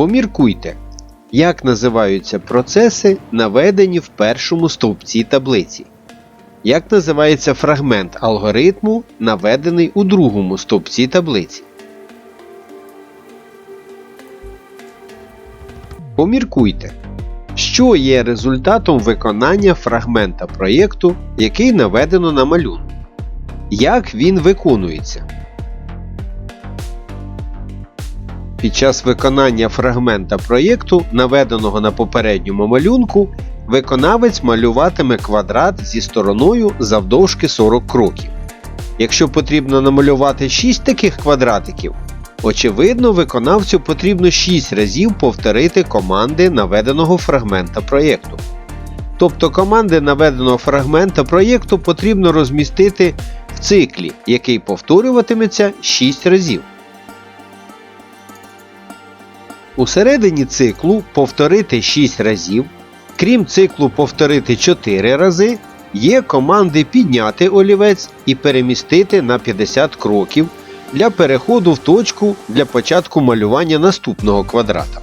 Поміркуйте, як називаються процеси, наведені в першому стовпці таблиці. Як називається фрагмент алгоритму, наведений у другому стовпці таблиці. Поміркуйте, що є результатом виконання фрагмента проєкту, який наведено на малюнку. Як він виконується? Під час виконання фрагмента проєкту, наведеного на попередньому малюнку, виконавець малюватиме квадрат зі стороною завдовжки 40 кроків. Якщо потрібно намалювати 6 таких квадратиків, очевидно, виконавцю потрібно 6 разів повторити команди наведеного фрагмента проєкту. Тобто команди наведеного фрагмента проєкту потрібно розмістити в циклі, який повторюватиметься 6 разів. Усередині циклу повторити 6 разів, крім циклу повторити 4 рази, є команди підняти олівець і перемістити на 50 кроків для переходу в точку для початку малювання наступного квадрата.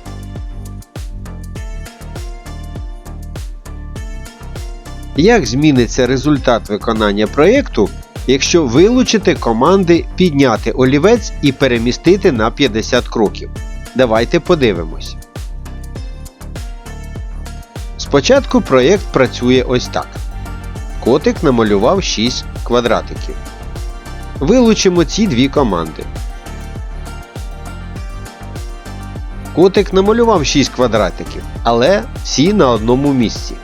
Як зміниться результат виконання проєкту, якщо вилучити команди підняти олівець і перемістити на 50 кроків? Давайте подивимось. Спочатку проєкт працює ось так. Котик намалював 6 квадратиків. Вилучимо ці дві команди. Котик намалював 6 квадратиків, але всі на одному місці.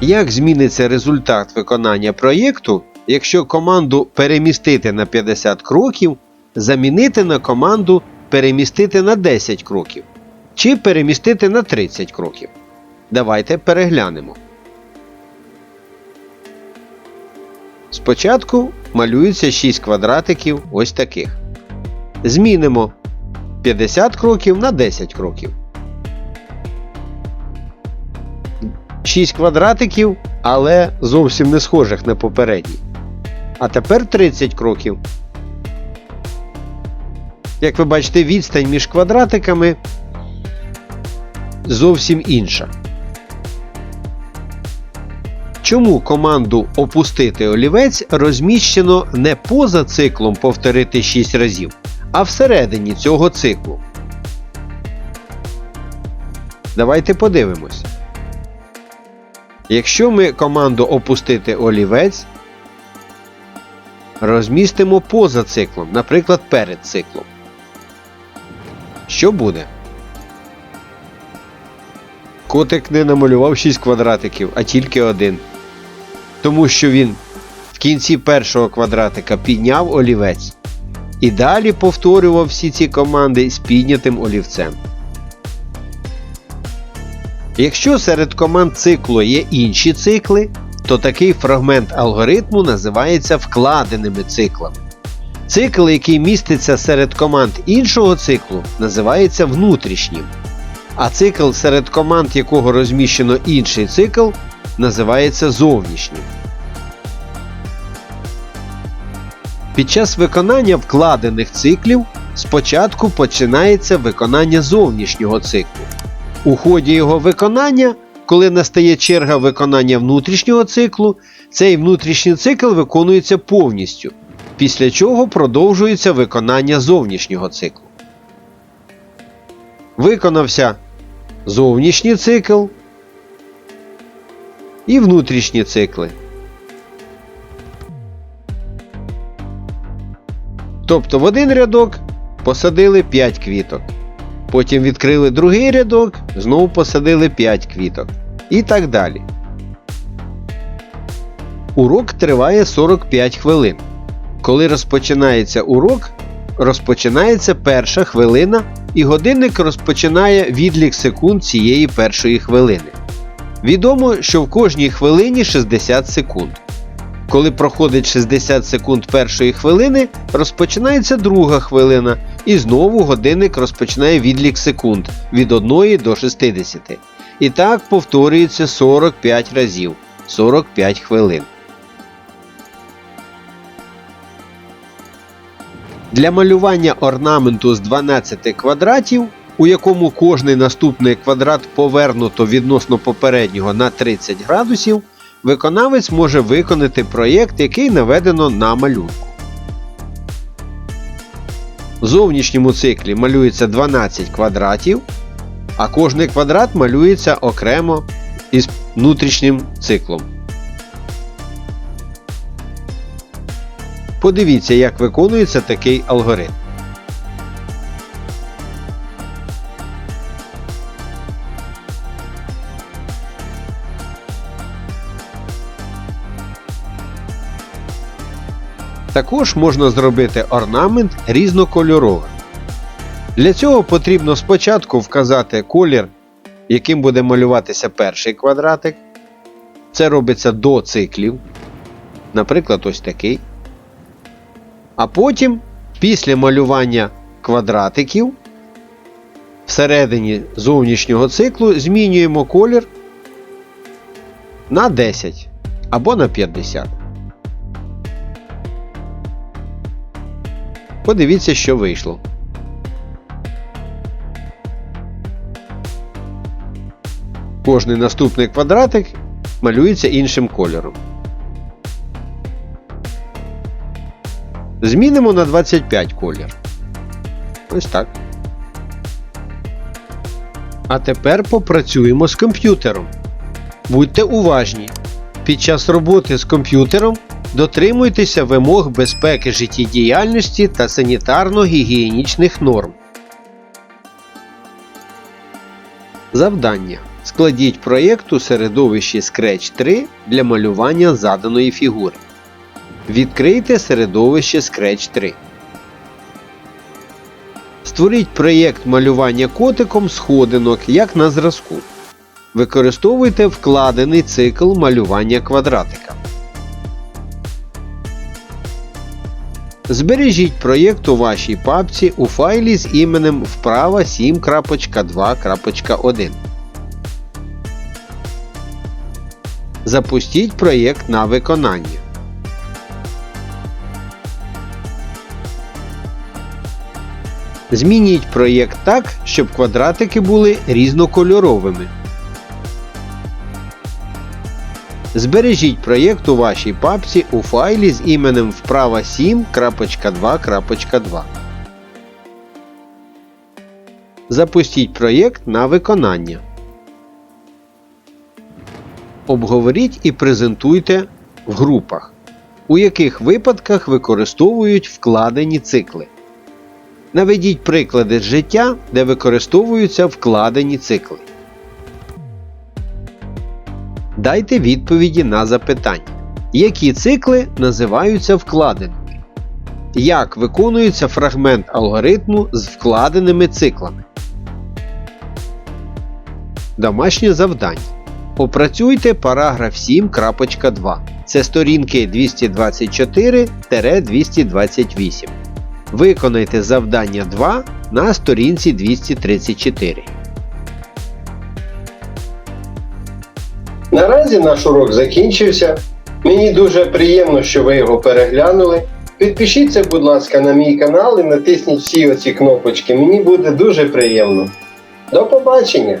Як зміниться результат виконання проєкту, якщо команду перемістити на 50 кроків замінити на команду перемістити на 10 кроків чи перемістити на 30 кроків? Давайте переглянемо. Спочатку малюється 6 квадратиків ось таких. Змінимо 50 кроків на 10 кроків. 6 квадратиків, але зовсім не схожих на попередні. А тепер 30 кроків. Як ви бачите, відстань між квадратиками зовсім інша. Чому команду опустити олівець розміщено не поза циклом повторити 6 разів, а всередині цього циклу? Давайте подивимось. Якщо ми команду опустити олівець, розмістимо поза циклом, наприклад, перед циклом. Що буде? Котик не намалював 6 квадратиків, а тільки один. Тому що він в кінці першого квадратика підняв олівець і далі повторював всі ці команди з піднятим олівцем. Якщо серед команд циклу є інші цикли, то такий фрагмент алгоритму називається вкладеними циклами. Цикл, який міститься серед команд іншого циклу, називається внутрішнім. А цикл, серед команд якого розміщено інший цикл, називається зовнішнім. Під час виконання вкладених циклів спочатку починається виконання зовнішнього циклу. У ході його виконання, коли настає черга виконання внутрішнього циклу, цей внутрішній цикл виконується повністю, після чого продовжується виконання зовнішнього циклу. Виконався зовнішній цикл і внутрішні цикли. Тобто в один рядок посадили 5 квіток. Потім відкрили другий рядок, знову посадили 5 квіток. І так далі. Урок триває 45 хвилин. Коли розпочинається урок, розпочинається перша хвилина, і годинник розпочинає відлік секунд цієї першої хвилини. Відомо, що в кожній хвилині 60 секунд. Коли проходить 60 секунд першої хвилини, розпочинається друга хвилина, і знову годинник розпочинає відлік секунд від 1 до 60. І так повторюється 45 разів 45 хвилин. Для малювання орнаменту з 12 квадратів, у якому кожний наступний квадрат повернуто відносно попереднього на 30 градусів, виконавець може виконати проєкт, який наведено на малюнку. В зовнішньому циклі малюється 12 квадратів, а кожний квадрат малюється окремо із внутрішнім циклом. Подивіться, як виконується такий алгоритм. Також можна зробити орнамент різнокольоровим. Для цього потрібно спочатку вказати колір, яким буде малюватися перший квадратик. Це робиться до циклів. Наприклад, ось такий. А потім, після малювання квадратиків, всередині зовнішнього циклу змінюємо колір на 10 або на 50. Подивіться, що вийшло. Кожний наступний квадратик малюється іншим кольором. Змінимо на 25 колір. Ось так. А тепер попрацюємо з комп'ютером. Будьте уважні. Під час роботи з комп'ютером дотримуйтеся вимог безпеки життєдіяльності та санітарно-гігієнічних норм. Завдання. Складіть проєкт у середовищі Scratch 3 для малювання заданої фігури. Відкрийте середовище Scratch 3. Створіть проєкт малювання котиком сходинок, як на зразку. Використовуйте вкладений цикл малювання квадратика. Збережіть проєкт у вашій папці у файлі з іменем вправа 7.2.1. Запустіть проєкт на виконання. Змініть проєкт так, щоб квадратики були різнокольоровими. Збережіть проєкт у вашій папці у файлі з іменем вправа 7.2.2. Запустіть проєкт на виконання. Обговоріть і презентуйте в групах, у яких випадках використовують вкладені цикли. Наведіть приклади з життя, де використовуються вкладені цикли. Дайте відповіді на запитання. Які цикли називаються вкладеними? Як виконується фрагмент алгоритму з вкладеними циклами? Домашнє завдання. Опрацюйте параграф 7.2. Це сторінки 224-228. Виконайте завдання 2 на сторінці 234. Наразі наш урок закінчився. Мені дуже приємно, що ви його переглянули. Підпишіться, будь ласка, на мій канал і натисніть всі оці кнопочки. Мені буде дуже приємно. До побачення!